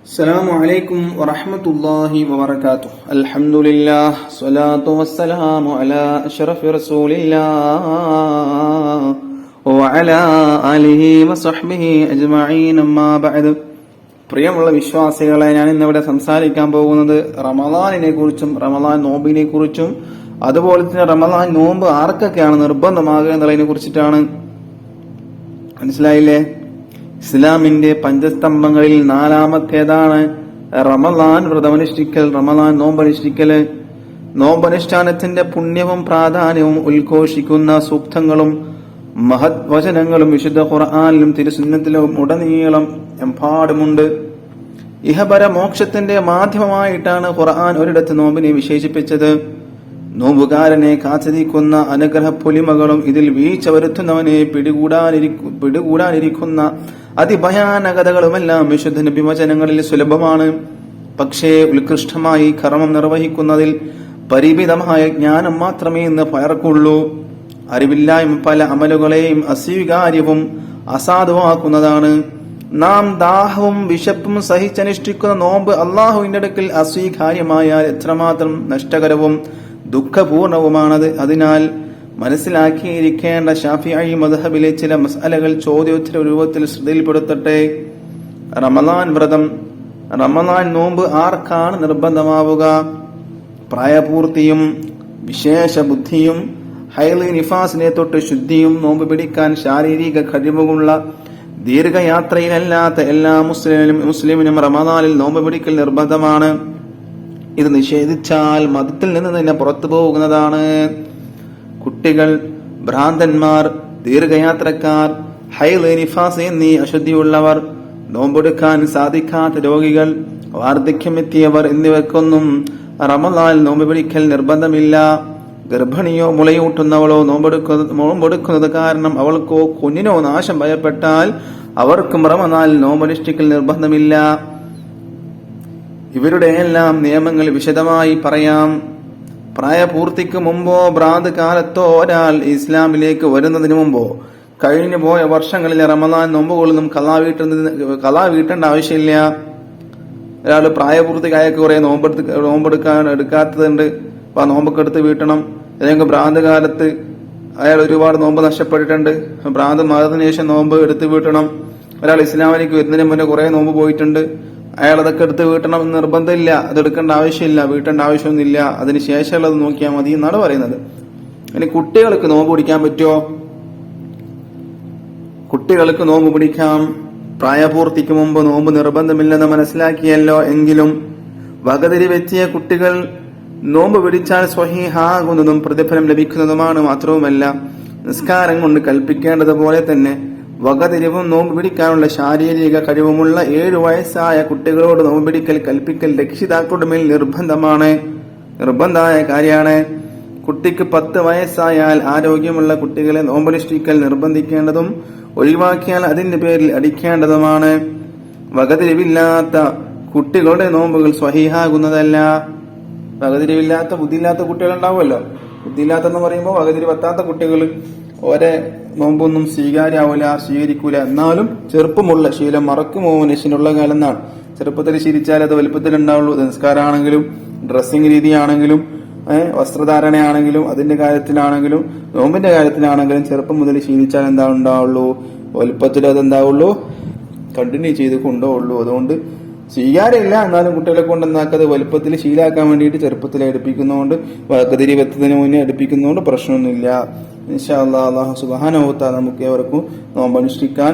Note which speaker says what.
Speaker 1: السلام عليكم ورحمة الله وبركاته الحمد لله صلاة والسلام على أشرف رسول الله وعلى آله وصحبه أجمعين أما بعد പ്രിയമുള്ള വിശ്വാസികളെ ഞാൻ ഇന്നിവിടെ സംസാരിക്കാൻ പോകുന്നത് റമദാനിനെ കുറിച്ചും റമദാൻ നോമ്പിനെ കുറിച്ചും അതുപോലെ തന്നെ റമദാൻ നോമ്പ് ആർക്കൊക്കെയാണ് നിർബന്ധമാകുക എന്നുള്ളതിനെ കുറിച്ചിട്ടാണ് മനസ്സിലായില്ലേ ഇസ്ലാമിന്റെ പഞ്ചസ്തംഭങ്ങളിൽ നാലാമത്തേതാണ് റമലാൻ വ്രതമനുഷ്ഠിക്കൽ റമലാൻ നോമ്പനുഷ്ഠിക്കൽ. നോമ്പനുഷ്ഠാനത്തിന്റെ പുണ്യവും പ്രാധാന്യവും ഉദ്ഘോഷിക്കുന്ന സൂക്തങ്ങളും മഹത് വചനങ്ങളും വിശുദ്ധ ഖുർആാനിലും തിരുസുന്നത്തിലും ഉടനീളം എമ്പാടുമുണ്ട്. ഇഹപര മോക്ഷത്തിന്റെ മാധ്യമമായിട്ടാണ് ഖുർആൻ ഒരിടത്ത് നോമ്പിനെ വിശേഷിപ്പിച്ചത്. നോമ്പുകാരനെ കാത്തിരിക്കുന്ന അനുഗ്രഹ പൊലിമകളും ഇതിൽ വീഴ്ച വരുത്തുന്നവനെ പിടികൂടാനിരിക്കു പിടികൂടാനിരിക്കുന്ന അതിഭയാനകതകളുമെല്ലാം വിശുദ്ധ നബിവചനങ്ങളിൽ സുലഭമാണ്. പക്ഷേ ഉത്കൃഷ്ടമായി കർമ്മം നിർവഹിക്കുന്നതിൽ പരിമിതമായ ജ്ഞാനം മാത്രമേ ഇന്ന് പയർക്കുള്ളൂ അറിവില്ലായ്മ പല അമലുകളെയും അസ്വീകാര്യവും അസാധുവാക്കുന്നതാണ്. നാം ദാഹവും വിശപ്പും സഹിച്ചനുഷ്ഠിക്കുന്ന നോമ്പ് അള്ളാഹുവിന്റെ അടുക്കൽ അസ്വീകാര്യമായാൽ എത്രമാത്രം നഷ്ടകരവും ദുഃഖപൂർണവുമാണത്. അതിനാൽ മനസ്സിലാക്കിയിരിക്കേണ്ട ഷാഫിയായി മധബിലെ ചില മസാലകൾ ചോദ്യോത്തര രൂപത്തിൽ ശ്രദ്ധയിൽപ്പെടുത്തട്ടെ. റമദാൻ വ്രതം റമദാൻ നോമ്പ് ആർക്കാണ് നിർബന്ധമാവുക? പ്രായപൂർത്തിയും വിശേഷ ബുദ്ധിയും ഹൈലി നിഫാസിനെ തൊട്ട് ശുദ്ധിയും നോമ്പ് പിടിക്കാൻ ശാരീരിക കഴിവുകളുള്ള ദീർഘയാത്രയിലല്ലാത്ത എല്ലാ മുസ്ലിമിനും മുസ്ലിമിനും റമദാനിൽ നോമ്പ് പിടിക്കൽ നിർബന്ധമാണ്. ഇത് നിഷേധിച്ചാൽ മതത്തിൽ നിന്ന് തന്നെ പുറത്തു പോകുന്നതാണ്. കുട്ടികൾ ഭ്രാന്തന്മാർ ദീർഘയാത്രക്കാർ ഹൈൽ നിഫാസ് എന്നീ അശുദ്ധിയുള്ളവർ നോമ്പെടുക്കാൻ സാധിക്കാത്ത രോഗികൾ വാർദ്ധക്യമെത്തിയവർ എന്നിവർക്കൊന്നും റമലാൽ നോമ്പ് പിടിക്കൽ നിർബന്ധമില്ല. ഗർഭിണിയോ മുളയൂട്ടുന്നവളോ നോമ്പെടുക്കുന്ന നോമ്പെടുക്കുന്നത് കാരണം അവൾക്കോ കുഞ്ഞിനോ നാശം ഭയപ്പെട്ടാൽ അവർക്കും റമനാൽ നോമ്പനുഷ്ഠിക്കൽ നിർബന്ധമില്ല. ഇവരുടെ എല്ലാം നിയമങ്ങൾ വിശദമായി പറയാം. പ്രായപൂർത്തിക്ക് മുമ്പോ ഭ്രാന്ത് കാലത്തോ ഒരാൾ ഇസ്ലാമിലേക്ക് വരുന്നതിന് മുമ്പോ കഴിഞ്ഞു പോയ വർഷങ്ങളിലെ റമദാൻ നോമ്പുകളൊന്നും കലാ നിന്ന് കലാ വീട്ടേണ്ട ആവശ്യമില്ല. ഒരാൾ പ്രായപൂർത്തിക്കായൊക്കെ കുറെ നോമ്പെടുത്ത് നോമ്പെടുക്കാൻ എടുക്കാത്തതുണ്ട്. അപ്പൊ ആ നോമ്പൊക്കെ എടുത്ത് വീട്ടണം. അല്ലെങ്കിൽ ഭ്രാന്ത് കാലത്ത് അയാൾ ഒരുപാട് നോമ്പ് നഷ്ടപ്പെട്ടിട്ടുണ്ട്. ഭ്രാന്ത് മാറുന്നതിന് ശേഷം നോമ്പ് എടുത്ത് വീട്ടണം. ഒരാൾ ഇസ്ലാമിലേക്ക് വരുന്നതിന് മുന്നേ കുറെ നോമ്പ് പോയിട്ടുണ്ട്. അയാൾ അതൊക്കെ എടുത്ത് വീട്ടണം നിർബന്ധമില്ല. അത് എടുക്കേണ്ട ആവശ്യമില്ല. വീട്ടേണ്ട ആവശ്യമൊന്നുമില്ല. അതിന് ശേഷമുള്ളത് നോക്കിയാൽ മതി എന്നാണ് പറയുന്നത്. ഇനി കുട്ടികൾക്ക് നോമ്പ് പിടിക്കാൻ പറ്റുമോ? കുട്ടികൾക്ക് നോമ്പ് പിടിക്കാം. പ്രായപൂർത്തിക്ക് മുമ്പ് നോമ്പ് നിർബന്ധമില്ലെന്ന് മനസ്സിലാക്കിയല്ലോ എങ്കിലും വകതിരി വെച്ചിയ കുട്ടികൾ നോമ്പ് പിടിച്ചാൽ സ്വഹീഹാകുന്നതും പ്രതിഫലം ലഭിക്കുന്നതുമാണ് മാത്രവുമല്ല നിസ്കാരം കൊണ്ട് കൽപ്പിക്കേണ്ടതുപോലെ തന്നെ വകതിരിവും നോമ്പ് പിടിക്കാനുള്ള ശാരീരിക കഴിവുമുള്ള ഏഴു വയസ്സായ കുട്ടികളോട് നോമ്പ് പിടിക്കൽ കൽപ്പിക്കൽ രക്ഷിതാക്കളുടെ മേൽ നിർബന്ധമാണ്. നിർബന്ധമായ കാര്യമാണ്. കുട്ടിക്ക് പത്ത് വയസ്സായാൽ ആരോഗ്യമുള്ള കുട്ടികളെ നോമ്പനുഷ്ഠിക്കൽ നിർബന്ധിക്കേണ്ടതും ഒഴിവാക്കിയാൽ അതിന്റെ പേരിൽ അടിക്കേണ്ടതുമാണ്. വകതിരിവില്ലാത്ത കുട്ടികളുടെ നോമ്പുകൾ സ്വഹീഹാകുന്നതല്ല. വകതിരിവില്ലാത്ത ബുദ്ധിയില്ലാത്ത കുട്ടികൾ ഉണ്ടാവുമല്ലോ ബുദ്ധിയില്ലാത്തെന്ന് പറയുമ്പോൾ വകതിരിവെത്താത്ത കുട്ടികൾ. ഓരെ നോമ്പൊന്നും സ്വീകാര്യാവൂല സ്വീകരിക്കൂല. എന്നാലും ചെറുപ്പമുള്ള ശീലം മറക്കുമോ മനുഷ്യനുള്ള കാലം എന്നാണ്. ചെറുപ്പത്തിൽ ശീലിച്ചാൽ അത് വലുപ്പത്തിൽ ഉണ്ടാവുള്ളൂ. നിസ്കാരമാണെങ്കിലും ഡ്രസ്സിംഗ് രീതിയാണെങ്കിലും വസ്ത്രധാരണയാണെങ്കിലും അതിന്റെ കാര്യത്തിലാണെങ്കിലും നോമ്പിന്റെ കാര്യത്തിലാണെങ്കിലും ചെറുപ്പം മുതൽ ശീലിച്ചാൽ എന്താ ഉണ്ടാവുള്ളൂ? വലുപ്പത്തിൽ അത് എന്താവുള്ളൂ? കണ്ടിന്യൂ ചെയ്ത് കൊണ്ടുപോകുള്ളൂ അതുകൊണ്ട് സ്വീകാര്യമില്ല. എന്നാലും കുട്ടികളെ കൊണ്ട് എന്താക്കത് വലുപ്പത്തിൽ ശീലാക്കാൻ വേണ്ടിയിട്ട് ചെറുപ്പത്തിൽ എടുപ്പിക്കുന്നതുകൊണ്ട് വകതിരി വെത്തതിന് മുന്നേ എടുപ്പിക്കുന്നതുകൊണ്ട് പ്രശ്നമൊന്നുമില്ല. ഇൻഷാ അള്ളാഹ് അള്ളാഹു സുബാനോത്താ നമുക്ക് അവർക്കും നോമ്പനുഷ്ഠിക്കാൻ